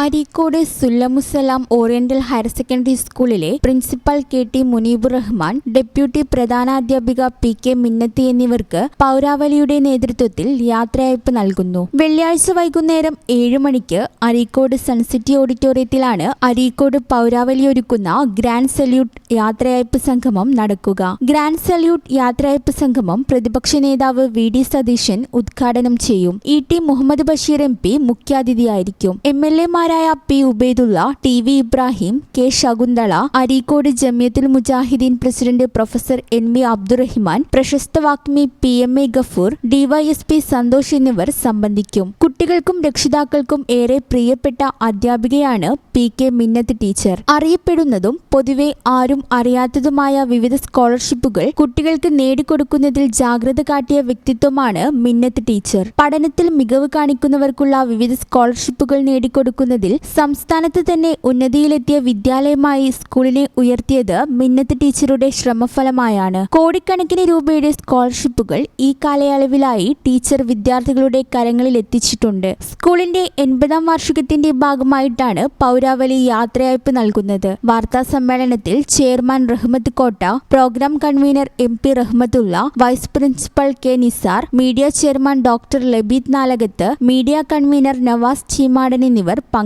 Areekode Sullamussalam oriental higher secondary സ്കൂളിലെ principal K T Muneebur Rahman deputy പ്രധാനാധ്യാപിക P K Minnathi എന്നിവർക്ക് പൗരാവലിയുടെ നേതൃത്വത്തിൽ യാത്രയയപ്പ് നൽകുന്നു. വെള്ളിയാഴ്ച വൈകുന്നേരം ഏഴ് മണിക്ക് അരീക്കോട് സൺസിറ്റി ഓഡിറ്റോറിയത്തിലാണ് അരീക്കോട് പൗരാവലി ഒരുക്കുന്ന ഗ്രാൻഡ് സല്യൂട്ട് യാത്രയയപ്പ് സംഗമം നടക്കുക. ഗ്രാൻഡ് സല്യൂട്ട് യാത്രയയപ്പ് സംഗമം പ്രതിപക്ഷ നേതാവ് വി ഡി സതീശൻ ഉദ്ഘാടനം ചെയ്യും. E T Muhammad Basheer M P മുഖ്യാതിഥിയായിരിക്കും. M L എമാരായ P. Ubaidulla T. V. Ibrahim K. Shakunthala Areekode Jamiathul Mujahideen president professor N. V. Abdurahiman പ്രശസ്ത വാഗ്മി P. M. A. Gafoor DYSP Santhosh എന്നിവർ സംബന്ധിക്കും. കുട്ടികൾക്കും രക്ഷിതാക്കൾക്കും ഏറെ പ്രിയപ്പെട്ട അധ്യാപികയാണ് പി. കെ. മിന്നത്ത് ടീച്ചർ. അറിയപ്പെടുന്നതും പൊതുവെ ആരും അറിയാത്തതുമായ വിവിധ സ്കോളർഷിപ്പുകൾ കുട്ടികൾക്ക് നേടിക്കൊടുക്കുന്നതിൽ ജാഗ്രത കാട്ടിയ വ്യക്തിത്വമാണ് മിന്നത്ത് ടീച്ചർ. പഠനത്തിൽ മികവ് കാണിക്കുന്നവർക്കുള്ള വിവിധ സ്കോളർഷിപ്പുകൾ നേടിക്കൊടുക്കുന്നതിൽ സംസ്ഥാനത്ത് തന്നെ ഉന്നതിയിലെത്തിയ വിദ്യാലയമായി സ്കൂളിനെ ഉയർത്തിയത് മിന്നത്ത് ടീച്ചറുടെ ശ്രമഫലമായാണ്. കോടിക്കണക്കിന് രൂപയുടെ സ്കോളർഷിപ്പുകൾ ഈ കാലയളവിലായി ടീച്ചർ വിദ്യാർത്ഥികളുടെ കരങ്ങളിൽ എത്തിച്ചിട്ടുണ്ട്. സ്കൂളിന്റെ എൺപതാം വാർഷികത്തിന്റെ ഭാഗമായിട്ടാണ് പൗരാവലി യാത്രയയപ്പ് നൽകുന്നത്. വാർത്താ സമ്മേളനത്തിൽ chairman Rahmath Kotta programme convener M P Rahmathulla vice principal K Nisar media chairman doctor Labeed Nalakath media convener Navas Cheemadan എന്നിവർ പങ്കെടുത്തു.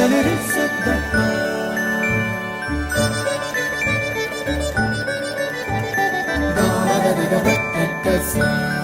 Dedeleri seddetme Dağlara dede